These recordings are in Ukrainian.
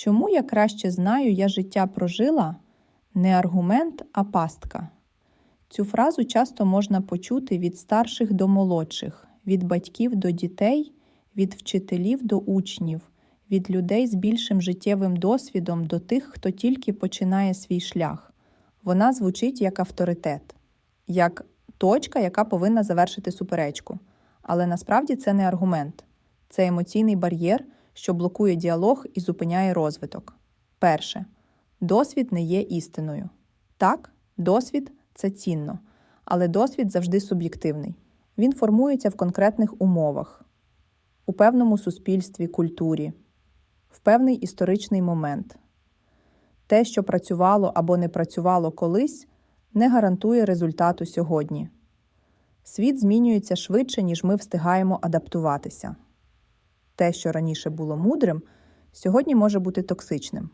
Чому я краще знаю, я життя прожила не аргумент, а пастка. Цю фразу часто можна почути від старших до молодших, від батьків до дітей, від вчителів до учнів, від людей з більшим життєвим досвідом до тих, хто тільки починає свій шлях. Вона звучить як авторитет, як точка, яка повинна завершити суперечку. Але насправді це не аргумент, це емоційний бар'єр, що блокує діалог і зупиняє розвиток. Перше, досвід не є істиною. Так, досвід це цінно, але досвід завжди суб'єктивний. Він формується в конкретних умовах, у певному суспільстві, культурі, в певний історичний момент. Те, що працювало або не працювало колись, не гарантує результату сьогодні. Світ змінюється швидше, ніж ми встигаємо адаптуватися. Те, що раніше було мудрим, сьогодні може бути токсичним.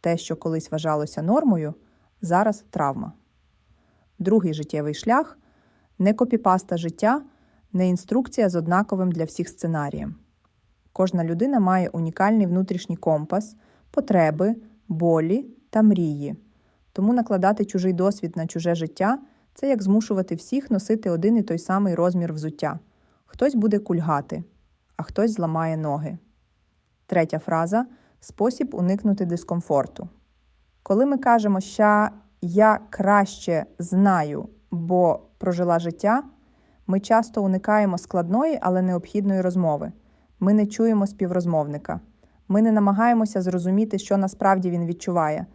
Те, що колись вважалося нормою, зараз травма. Другий життєвий шлях не копіпаста життя, не інструкція з однаковим для всіх сценарієм. Кожна людина має унікальний внутрішній компас, потреби, болі та мрії. Тому накладати чужий досвід на чуже життя це як змушувати всіх носити один і той самий розмір взуття. Хтось буде кульгати, а хтось зламає ноги. Третя фраза спосіб уникнути дискомфорту. Коли ми кажемо, що я краще знаю, бо прожила життя, ми часто уникаємо складної, але необхідної розмови. Ми не чуємо співрозмовника. Ми не намагаємося зрозуміти, що насправді він відчуває.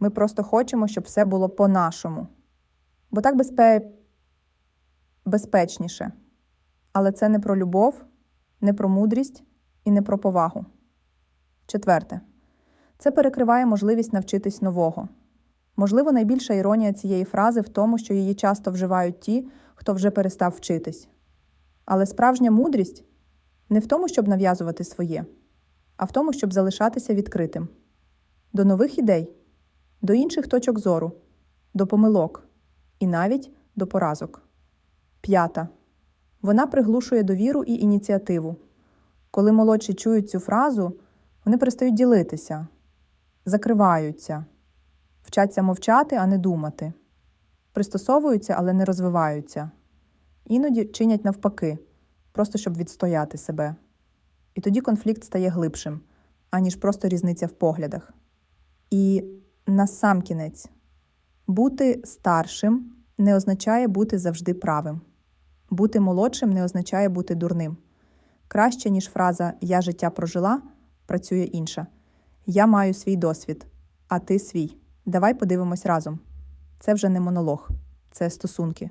Ми просто хочемо, щоб все було по-нашому. Бо так безпе... безпечніше. Але це не про любов, не про мудрість і не про повагу. Четверте, це перекриває можливість навчитись нового. Можливо, найбільша іронія цієї фрази в тому, що її часто вживають ті, хто вже перестав вчитись. Але справжня мудрість не в тому, щоб нав'язувати своє, а в тому, щоб залишатися відкритим до нових ідей, до інших точок зору, до помилок і навіть до поразок. П'ята. Вона приглушує довіру і ініціативу. Коли молодші чують цю фразу, вони перестають ділитися, закриваються, вчаться мовчати, а не думати, пристосовуються, але не розвиваються. Іноді чинять навпаки, просто щоб відстояти себе. І тоді конфлікт стає глибшим, аніж просто різниця в поглядах. І насамкінець, бути старшим не означає бути завжди правим. Бути молодшим не означає бути дурним. Краще, ніж фраза Я життя прожила, працює інша. Я маю свій досвід, а ти свій. Давай подивимось разом. Це вже не монолог, це стосунки.